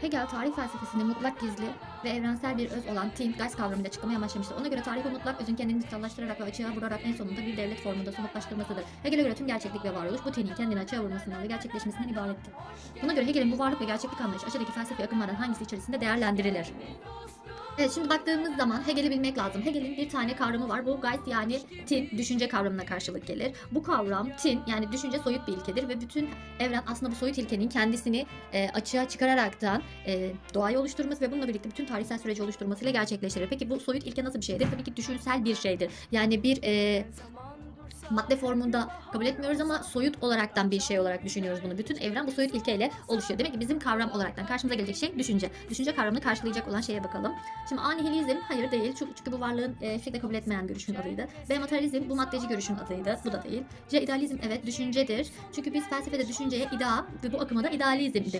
Hegel tarih felsefesinde mutlak gizli ve evrensel bir öz olan Geist kavramıyla açıklamaya başlamıştır. Ona göre tarih o mutlak özün kendini dışsallaştırarak ve açığa vurarak en sonunda bir devlet formunda somutlaştırmasıdır. Hegel'e göre tüm gerçeklik ve varoluş bu tinin kendini açığa vurmasından ve gerçekleşmesinden ibarettir. Buna göre Hegel'in bu varlık ve gerçeklik anlayışı aşağıdaki felsefi akımlardan hangisi içerisinde değerlendirilir? Evet şimdi baktığımız zaman Hegel'i bilmek lazım. Hegel'in bir tane kavramı var. Bu Geist yani tin, düşünce kavramına karşılık gelir. Bu kavram tin yani düşünce soyut bir ilkedir ve bütün evren aslında bu soyut ilkenin kendisini e, açığa çıkararaktan e, doğayı oluşturması ve bununla birlikte bütün tarihsel süreci oluşturmasıyla gerçekleştirir. Peki bu soyut ilke nasıl bir şeydir? Tabii ki düşünsel bir şeydir. Yani bir e, madde formunda kabul etmiyoruz ama soyut olaraktan bir şey olarak düşünüyoruz bunu. Bütün evren bu soyut ilkeyle oluşuyor. Demek ki bizim kavram olaraktan karşımıza gelecek şey düşünce. Düşünce kavramını karşılayacak olan şeye bakalım. Şimdi A nihilizm hayır değil. Çünkü, çünkü bu varlığın e, şekilde kabul etmeyen görüşün adıydı. B materyalizm bu maddeci görüşün adıydı. Bu da değil. C idealizm evet düşüncedir. Çünkü biz felsefede düşünceye idea ve bu akıma da idealizm